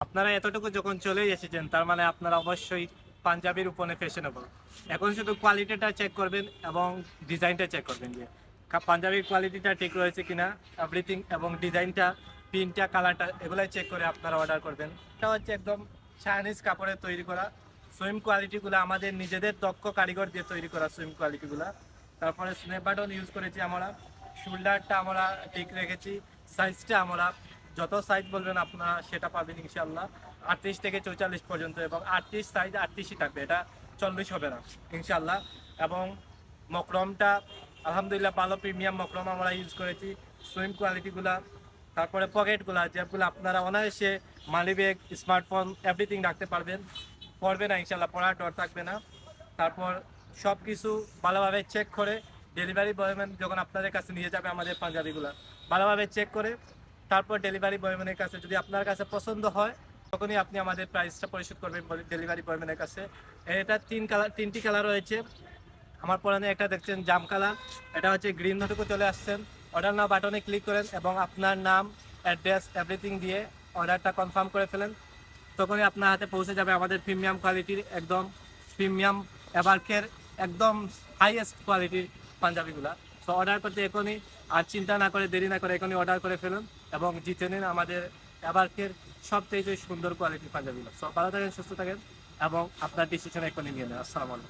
আপনারা এতটুকু যখন চলে এসেছেন, তার মানে আপনারা অবশ্যই পাঞ্জাবির উপরে ফ্যাশনেবল এখন শুধু কোয়ালিটিটা চেক করবেন এবং ডিজাইনটা চেক করবেন যে পাঞ্জাবির কোয়ালিটিটা ঠিক রয়েছে কিনা এভরিথিং এবং ডিজাইনটা প্রিন্টটা কালারটা এগুলাই চেক করে আপনারা অর্ডার করবেন। এটা হচ্ছে একদম চাইনিজ কাপড়ে তৈরি করা। সুইম কোয়ালিটিগুলো আমাদের নিজেদের দক্ষ কারিগর দিয়ে তৈরি করা সুইম কোয়ালিটিগুলো তারপরে স্ন্যাপ বাটন ইউজ করেছি আমরা। শোল্ডারটা আমরা ঠিক রেখেছি। সাইজটা আমরা যত সাইজ বলবেন আপনারা সেটা পাবেন ইনশাল্লাহ আটত্রিশ থেকে চৌচল্লিশ পর্যন্ত এবং আটত্রিশ সাইজ আটত্রিশই থাকবে। এটা চল্লিশ হবে না ইনশাল্লাহ এবং মকরমটা, আলহামদুলিল্লাহ ভালো প্রিমিয়াম মকরম আমরা ইউজ করেছি। সুইম কোয়ালিটিগুলা তারপরে পকেটগুলা যেগুলো আপনারা অনায়াসে মানি ব্যাগ স্মার্টফোন এভরিথিং রাখতে পারবেন। পড়বে না ইনশাল্লাহ পড়ার ডর থাকবে না। তারপর সব কিছু ভালোভাবে চেক করে ডেলিভারি বয়ম্যান যখন আপনাদের কাছে নিয়ে যাবে আমাদের পাঞ্জাবিগুলো, ভালোভাবে চেক করে তারপর ডেলিভারি বয়ম্যানের কাছে যদি আপনার কাছে পছন্দ হয়, তখনই আপনি আমাদের প্রাইসটা পরিশোধ করবেন ডেলিভারি বয়ম্যানের কাছে। এটা তিন কালার তিনটি কালার রয়েছে। আমার পরানে একটা দেখছেন, জাম কালার এটা হচ্ছে গ্রিন ধটুকু চলে আসছেন। অর্ডার নাও বাটনে ক্লিক করেন এবং আপনার নাম অ্যাড্রেস এভরিথিং দিয়ে অর্ডারটা কনফার্ম করে ফেলেন। তখনই আপনার হাতে পৌঁছে যাবে আমাদের প্রিমিয়াম কোয়ালিটির একদম প্রিমিয়াম এবারকের একদম হাইয়েস্ট কোয়ালিটির পাঞ্জাবিগুলা। সো অর্ডার করতে এখনই আর চিন্তা না করে, দেরি না করে এখনই অর্ডার করে ফেলুন এবং জিতে নিন আমাদের এবারকের সবথেকে সুন্দর কোয়ালিটির পাঞ্জাবিগুলো সো ভালো থাকেন, সুস্থ থাকেন এবং আপনার ডিসিশন এখনই নিয়ে নেন। আসসালামু আলাইকুম।